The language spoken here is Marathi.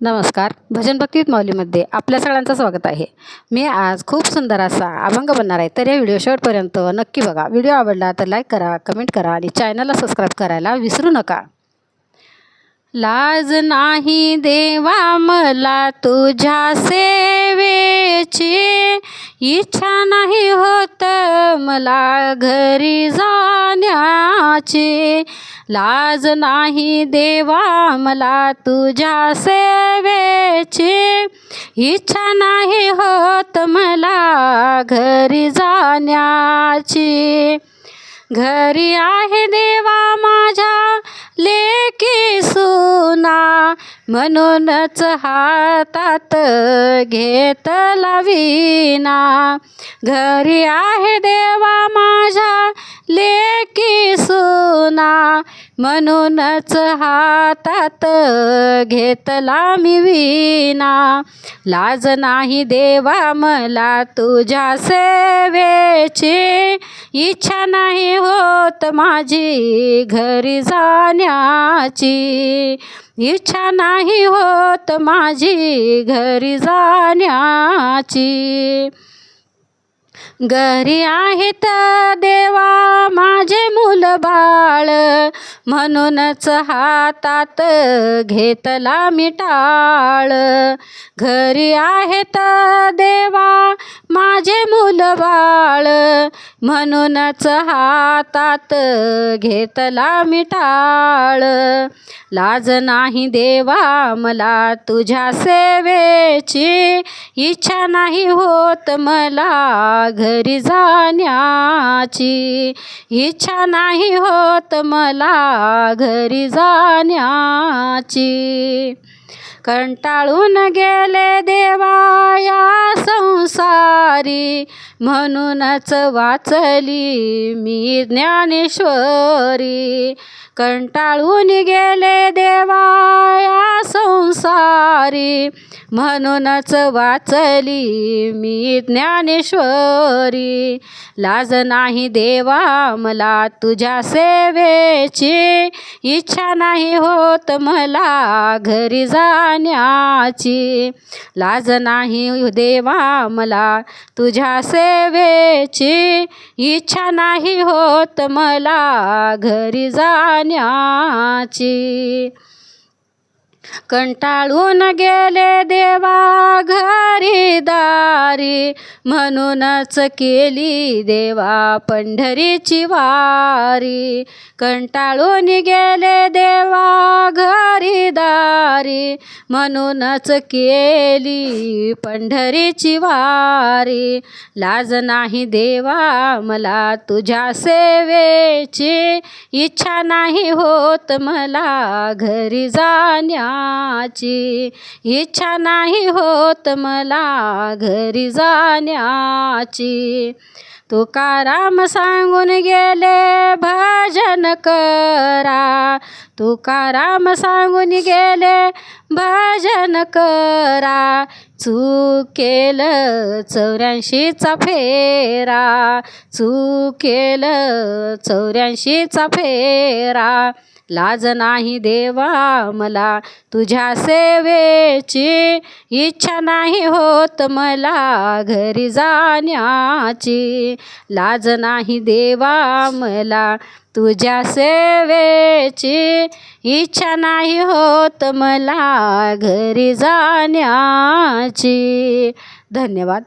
नमस्कार. भजन भक्तीत माऊलीमध्ये आपल्या सगळ्यांचं स्वागत आहे. मी आज खूप सुंदर असा अभंग बनणार आहे. तर या व्हिडिओ शेवटपर्यंत नक्की बघा. व्हिडिओ आवडला तर लाईक करा कमेंट करा आणि चॅनलला सबस्क्राईब करायला विसरू नका. लाज नाही देवा मला तुझ्या सेवेची इच्छा नाही होत. मला घरी जाण्याची लाज नाही देवा मला तुझ्या सेवेची इच्छा नाही होत मला घरी जाण्याची. घरी आहे देवा माझ्या लेकी सुना म्हणूनच हातात घेतला विना. घरी आहे देवा माझ्या सुना म्हणूनच हातात घेतला मी विना लाज नाही देवा मला तुझ्या सेवेची. इच्छा नाही होत माझी घरी जाण्याची. इच्छा नाही होत माझी घरी जाण्याची. घरी आहेत देवा माझे बाळ. म्हणूनच हातात घेतला मिटाळ घरी आहेत देवा माझे मुल बाळ. म्हणूनच हातात घेतला मिटाळ लाज नाही देवा मला तुझ्या सेवेची इच्छा नाही होत मला घरी जाण्याची. इच्छा नाही होत मला घरी जाण्याची. कंटाळून गेले देवा या संसारी म्हणूनच वाचली मी ज्ञानेश्वरी. कंटाळून गेले देवाया संसारी. म्हणूनच वाचली मी ज्ञानेश्वरी. लाज नाही देवा मला तुझ्या सेवेची. इच्छा नाही होत मला घरी जाण्याची. लाज नाही देवा मला तुझ्या सेवेची. इच्छा नाही होत मला घरी जाण्या जाण्याची कंटाळून गेले देवा घरी. वारी. म्हणूनच केली देवा पंढरीची वारी. कंटाळून गेले देवा घरी दारी. म्हणूनच केली पंढरीची वारी. लाज नाही देवा मला तुझ्या सेवेची. इच्छा नाही होत मला घरी जाण्याची. इच्छा नाही होत मला घरी घरी जाण्याची. तुकाराम सांगून गेले भजन करा. तुकाराम सांगून गेले भजन करा. चुकेल चौऱ्याऐंशीचा फेरा. चुकेल चौऱ्याऐंशीचा फेरा. लाज नाही देवा मला तुझ्या सेवेची इच्छा नाही होत मला घरी जाण्याची. लाज नाही देवा मला. तुझ्या सेवेची इच्छा नाही होत मला घरी जाण्याची. धन्यवाद.